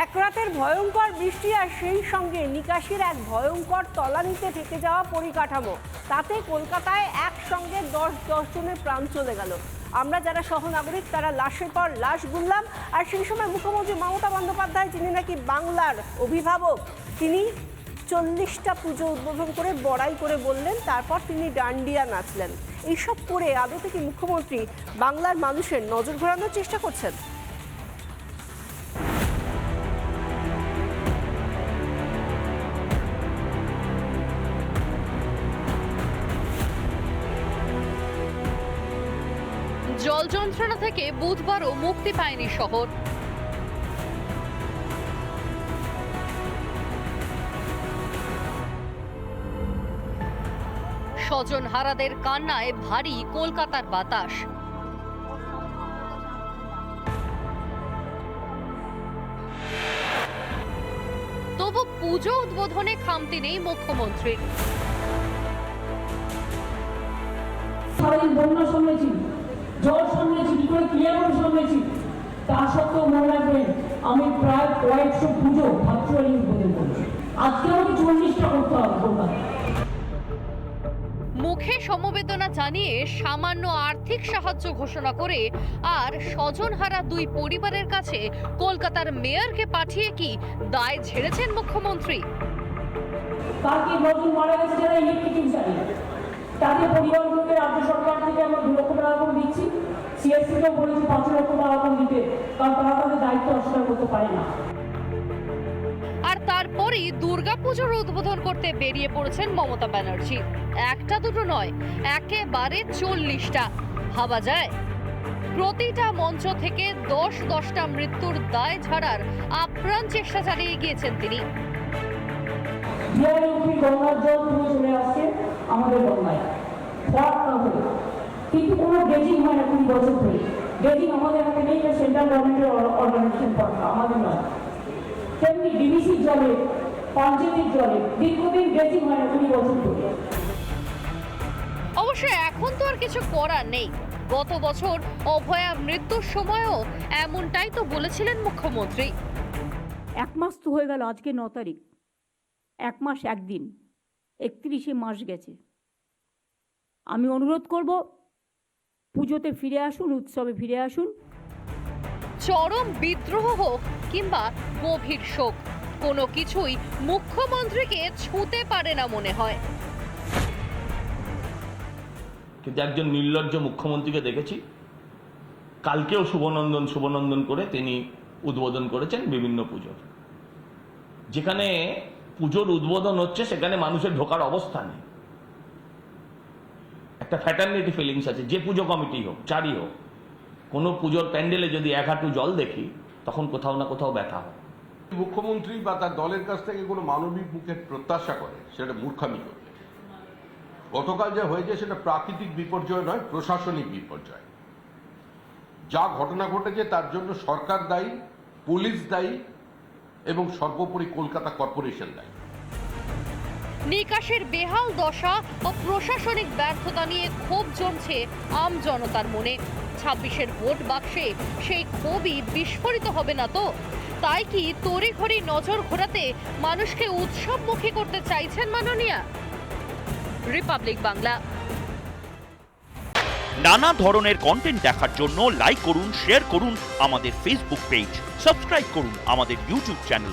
এক রাতের ভয়ঙ্কর বৃষ্টি আর সেই সঙ্গে নিকাশির এক ভয়ঙ্কর তলানিতে থেকে যাওয়া পরিকাঠামো। তাতে কলকাতায় একসঙ্গে দশ দশ জনের প্রাণ চলে গেল। আমরা যারা সহনাগরিক, তারা লাশের পর লাশ গুনলাম আর সেই সময় মুখ্যমন্ত্রী মমতা বন্দ্যোপাধ্যায়, যিনি নাকি বাংলার অভিভাবক, তিনি চল্লিশটা পুজো উদ্বোধন করে বড়াই করে বললেন, তারপর তিনি ডান্ডিয়া নাচলেন। এইসব করে আদৌ থেকে মুখ্যমন্ত্রী বাংলার মানুষের নজর ঘোরানোর চেষ্টা করছেন? জল যন্ত্রণা থেকে বুধবারও মুক্তি পায়নি শহর। স্বজন হারাদের কান্নায় ভারী কলকাতার বাতাস। তবু পুজো উদ্বোধনে খামতি নেই মুখ্যমন্ত্রীর। বন্যা সামলেছি জল সামলেছি কি করে ক্লিয়ার করে সামলেছি তা সত্ত্বেও মনে রাখবেন আমি প্রায় কয়েকশো পুজো ভার্চুয়ালি উদ্বোধন করেছি। আজকে আমাকে চল্লিশটা করতে হবে কলকাতায় মুখে সমবেদনা জানিয়ে সামান্য আর্থিক সাহায্য ঘোষণা করে আর স্বজনহারা দুই পরিবারের কাছে কলকাতার মেয়রকে পাঠিয়ে কি দায় ঝেড়েছেন মুখ্যমন্ত্রী? তার কি নতুন মারা গেছে যারা ইলেকট্রিক তাদের পরিবারগুলোকে সিএসসিকেও বলেছি পাঁচ লক্ষ টাকা দিতে কারণ তারা তাদের দায়িত্ব অস্বীকার করতে পারে না। আর তারপরই দুর্গাপুজোর উদ্বোধন করতে বেরিয়ে পড়েছেন মমতা ব্যানার্জি। একটা দুটো নয় একেবারে চল্লিশটা। ভাবা যায়। প্রতিটা মঞ্চ থেকে দশ দশটা মৃত্যুর দায় ঝাড়ার আপ্রাণ চেষ্টা চালিয়ে গিয়েছেন তিনি। আমাদের কিন্তু কোনো গেজিং হয় না কুড়ি বছর ধরে। গেজিং আমাদের হাতে নেই সেন্ট্রাল গভর্নমেন্টের অর্গানাইজেশন পড়া আমাদের নয়। তেমনি ডিবিসির জলে পঞ্চায়েতের জলে দীর্ঘদিন গেজিং হয় না কুড়ি বছর ধরে। অবশ্য এখন তো আর কিছু করার নেই। গত বছর অভয়া মৃত্যুর সময়ও এমনটাই তো বলেছিলেন মুখ্যমন্ত্রী। এক মাস তো হয়ে গেল আজকে ন তারিখ। এক মাস একদিন একত্রিশে মাস গেছে। আমি অনুরোধ করব পুজোতে ফিরে আসুন উৎসবে ফিরে আসুন। চরম বিদ্রোহ হোক কিংবা গভীর শোক কোনো কিছুই মুখ্যমন্ত্রীকে ছুঁতে পারে না মনে হয়। কিন্তু একজন নির্লজ্জ মুখ্যমন্ত্রীকে দেখেছি। কালকেও শুভনন্দন শুভনন্দন করে তিনি উদ্বোধন করেছেন বিভিন্ন পুজোর। যেখানে পুজোর উদ্বোধন হচ্ছে সেখানে মানুষের ঢোকার অবস্থা নেই। একটা ফ্যাটার্নিটি ফিলিংস আছে, যে পুজো কমিটি হোক যারই হোক, কোনো পুজোর প্যান্ডেলে যদি এক হাঁটু জল দেখি, তখন কোথাও না কোথাও ব্যথা হয়। মুখ্যমন্ত্রী বা তার দলের কাছ থেকে কোনো মানবিক মুখের প্রত্যাশা করে, সেটা মূর্খামি করবে গতকাল যা হয়েছে সেটা প্রাকৃতিক বিপর্যয় নয়, প্রশাসনিক বিপর্যয়। যা ঘটনা ঘটেছে তার জন্য সরকার দায়ী, পুলিশ দায়ী, এবং সর্বোপরি কলকাতা কর্পোরেশন দায়ী। নিকাশের বেহাল দশা ও প্রশাসনিক ব্যর্থতা নিয়ে ক্ষোভ জমছে আম জনতার মনে। ছাব্বিশের ভোট বাক্সে সেই ক্ষোভই বিস্ফোরিত হবে না তো? তাই কি তড়িঘড়ি নজর ঘোরাতে মানুষকে উৎসবমুখী করতে চাইছেন মাননীয়া? রিপাবলিক বাংলা। নানা ধরনের কন্টেন্ট দেখার জন্য লাইক করুন শেয়ার করুন আমাদের ফেসবুক পেজ সাবস্ক্রাইব করুন আমাদের ইউটিউব চ্যানেল